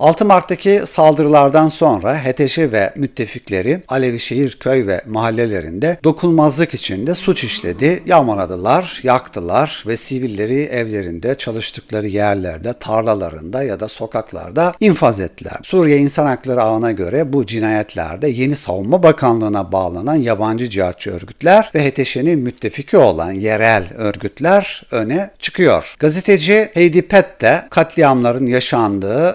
6 Mart'taki saldırılardan sonra HTŞ ve müttefikleri Alevişehir köy ve mahallelerinde dokunmazlık içinde suç işledi, yağmaladılar, yaktılar ve sivilleri evlerinde, çalıştıkları yerlerde, tarlalarında ya da sokaklarda infaz ettiler. Suriye İnsan Hakları Ağı'na göre bu cinayetlerde Yeni Savunma Bakanlığı'na bağlanan yabancı cihatçı örgütler ve HTŞ'nin müttefiki olan yerel örgütler öne çıkıyor. Gazeteci Heidi Pett de katliamların yaşandığı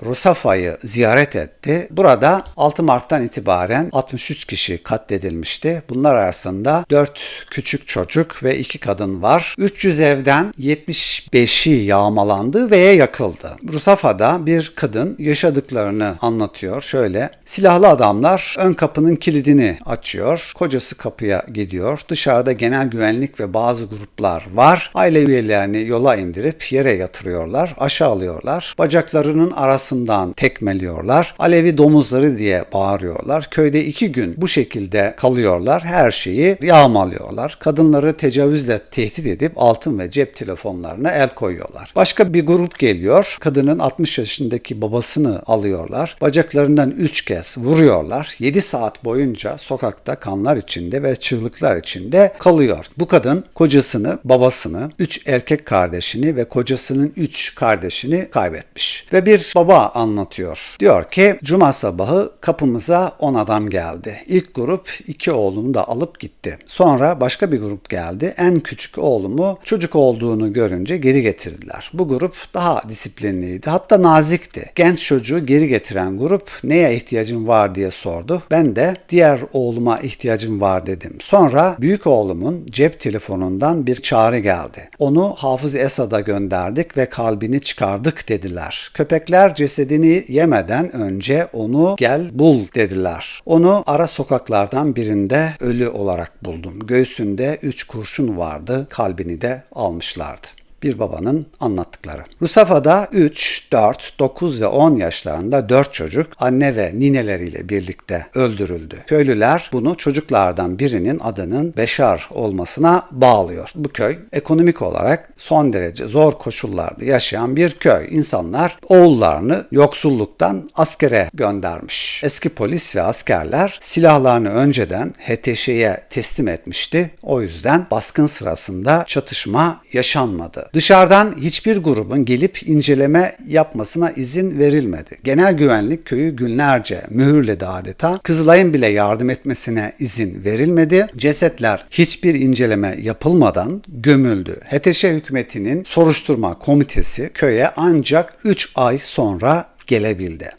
Rusafa'yı ziyaret etti. Burada 6 Mart'tan itibaren 63 kişi katledilmişti. Bunlar arasında 4 küçük çocuk ve 2 kadın var. 300 evden 75'i yağmalandı ve yakıldı. Rusafa'da bir kadın yaşadıklarını anlatıyor. Şöyle silahlı adamlar ön kapının kilidini açıyor. Kocası kapıya gidiyor. Dışarıda genel güvenlik ve bazı gruplar var. Aile üyelerini yola indirip yere yatırıyorlar. Aşağılıyorlar. Bacaklarının arasından tekmeliyorlar. Alevi domuzları diye bağırıyorlar. Köyde iki gün bu şekilde kalıyorlar. Her şeyi yağmalıyorlar. Kadınları tecavüzle tehdit edip altın ve cep telefonlarına el koyuyorlar. Başka bir grup geliyor. Kadının 60 yaşındaki babasını alıyorlar. Bacaklarından 3 kez vuruyorlar. 7 saat boyunca sokakta kanlar içinde ve çığlıklar içinde kalıyor. Bu kadın kocasını, babasını, 3 erkek kardeşini ve kocasının 3 kardeşini kaybetmiş. Ve bir baba anlatıyor. Diyor ki cuma sabahı kapımıza 10 adam geldi. İlk grup iki oğlumu da alıp gitti. Sonra başka bir grup geldi. En küçük oğlumu çocuk olduğunu görünce geri getirdiler. Bu grup daha disiplinliydi. Hatta nazikti. Genç çocuğu geri getiren grup neye ihtiyacın var diye sordu. Ben de diğer oğluma ihtiyacım var dedim. Sonra büyük oğlumun cep telefonundan bir çağrı geldi. Onu Hafız Esad'a gönderdik ve kalbini çıkardık dediler. Köpekler cesedini yemeden önce onu gel bul dediler. Onu ara sokaklardan birinde ölü olarak buldum. Göğsünde 3 kurşun vardı. Kalbini de almışlardı bir babanın anlattıkları. Rusafa'da 3, 4, 9 ve 10 yaşlarında 4 çocuk anne ve nineleriyle birlikte öldürüldü. Köylüler bunu çocuklardan birinin adının Beşar olmasına bağlıyor. Bu köy ekonomik olarak son derece zor koşullarda yaşayan bir köy. İnsanlar oğullarını yoksulluktan askere göndermiş. Eski polis ve askerler silahlarını önceden HTŞ'ye teslim etmişti. O yüzden baskın sırasında çatışma yaşanmadı. Dışarıdan hiçbir grubun gelip inceleme yapmasına izin verilmedi. Genel güvenlik köyü günlerce mühürledi adeta. Kızılay'ın bile yardım etmesine izin verilmedi. Cesetler hiçbir inceleme yapılmadan gömüldü. HTŞ hükümetinin soruşturma komitesi köye ancak 3 ay sonra gelebildi.